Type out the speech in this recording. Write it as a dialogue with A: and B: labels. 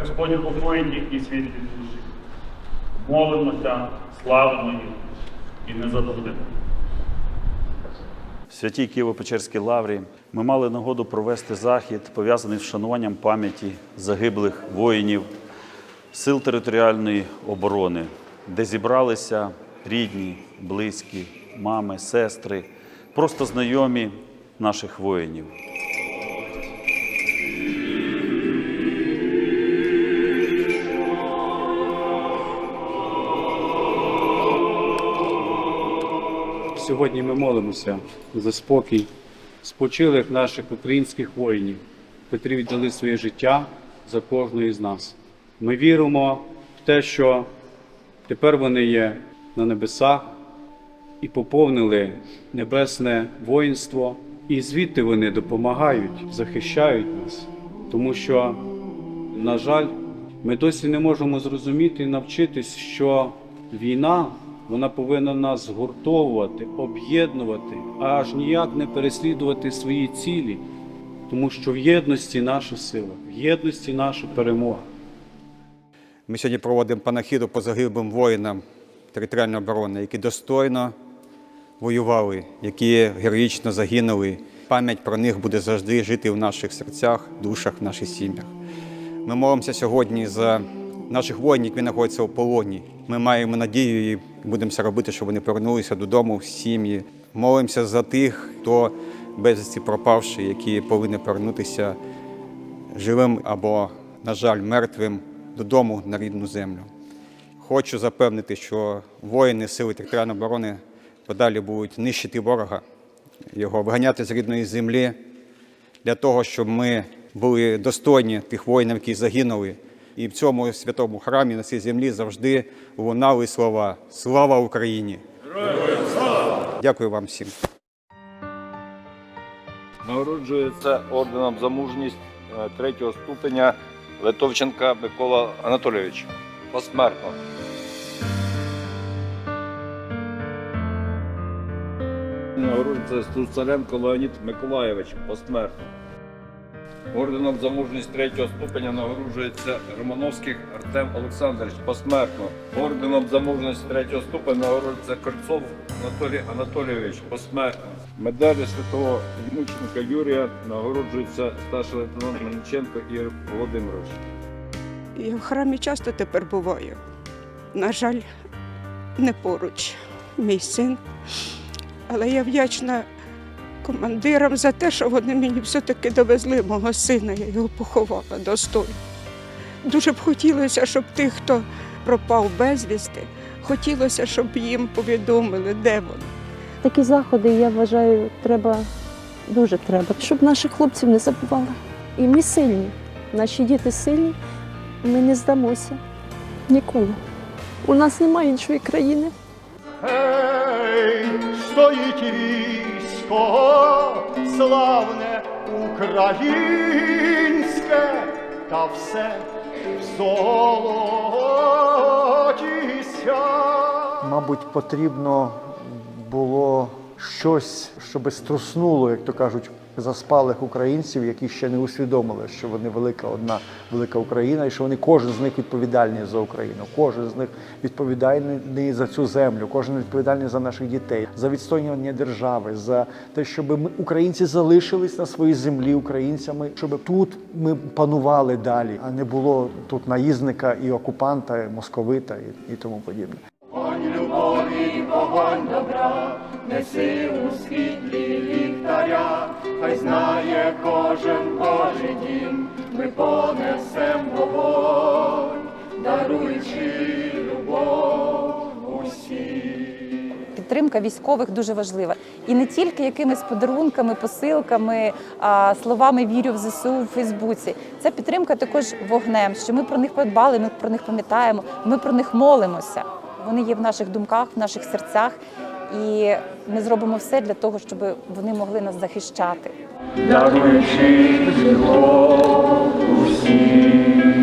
A: Господь упокоїть їхні світлі душі. Молимося, славимо їх і не забудемо. Святій Києво-Печерській лаврі ми мали нагоду провести захід, пов'язаний з вшануванням пам'яті загиблих воїнів Сил територіальної оборони, де зібралися рідні, близькі, мами, сестри, просто знайомі наших воїнів.
B: Сьогодні ми молимося за спокій спочилих наших українських воїнів, котрі віддали своє життя за кожного з нас. Ми віримо в те, що тепер вони є на небесах і поповнили небесне воїнство, і звідти вони допомагають, захищають нас, тому що, на жаль, ми досі не можемо зрозуміти і навчитись, що війна вона повинна нас згуртовувати, об'єднувати, аж ніяк не переслідувати свої цілі, тому що в єдності наша сила, в єдності наша перемога.
C: Ми сьогодні проводимо панахіду по загиблим воїнам територіальної оборони, які достойно воювали, які героїчно загинули. Пам'ять про них буде завжди жити в наших серцях, душах, в наших сім'ях. Ми молимося сьогодні за наших воїнів, які знаходяться у полоні. Ми маємо надію і будемо все робити, щоб вони повернулися додому в сім'ї. Молимося за тих, хто безвісті пропавший, які повинні повернутися живим або, на жаль, мертвим додому на рідну землю. Хочу запевнити, що воїни Сили територіальної оборони подалі будуть нищити ворога, його виганяти з рідної землі для того, щоб ми були достойні тих воїнів, які загинули. І в цьому святому храмі на цій землі завжди лунали слова Слава Україні! Дякую вам всім.
D: Нагороджується орденом за мужність е, третього ступеня Литовченка Микола Анатолійович. Посмертно. Нагороджується Стуцаренко Леонід Миколаєвич. Посмертно. Орденом за мужність третього ступеня нагороджується Романовський Артем Олександрович. Посмертно. Орденом за мужність третього ступеня нагороджується Кольцов Анатолій Анатолійович. Посмертно. Медалі святого мученика Юрія нагороджується старший лейтенант Мельниченко Ігор Володимирович.
E: Я в храмі часто тепер буваю. На жаль, не поруч мій син. Але я вдячна командирам за те, що вони мені все-таки довезли мого сина, я його поховала достойно. Дуже б хотілося, щоб тих, хто пропав безвісти, хотілося, щоб їм повідомили, де вони.
F: Такі заходи, я вважаю, треба дуже треба, щоб наших хлопців не забували. І ми сильні, наші діти сильні, ми не здамося ніколи. У нас немає іншої країни.
G: Ей, стоїть військо, славне українське, та все в золоті ся. Мабуть, потрібно було щось, щоб струснуло, як то кажуть, заспалих українців, які ще не усвідомили, що вони велика одна велика Україна, і що вони кожен з них відповідальний за Україну, кожен з них відповідальний за цю землю, кожен відповідальний за наших дітей, за відстоювання держави, за те, щоб ми українці залишились на своїй землі українцями, щоб тут ми панували далі, а не було тут наїзника і окупанта, і московита і, і тому подібне.
H: Хай знає кожен Божий дім, ми понесем вогонь, даруючи любов усім.
I: Підтримка військових дуже важлива. І не тільки якимись подарунками, посилками, а, словами вірю в ЗСУ в Фейсбуці. Це підтримка також вогнем, що ми про них подбали, ми про них пам'ятаємо, ми про них молимося. Вони є в наших думках, в наших серцях, і ми зробимо все для того, щоб вони могли нас захищати.
H: Даруючи житло усім.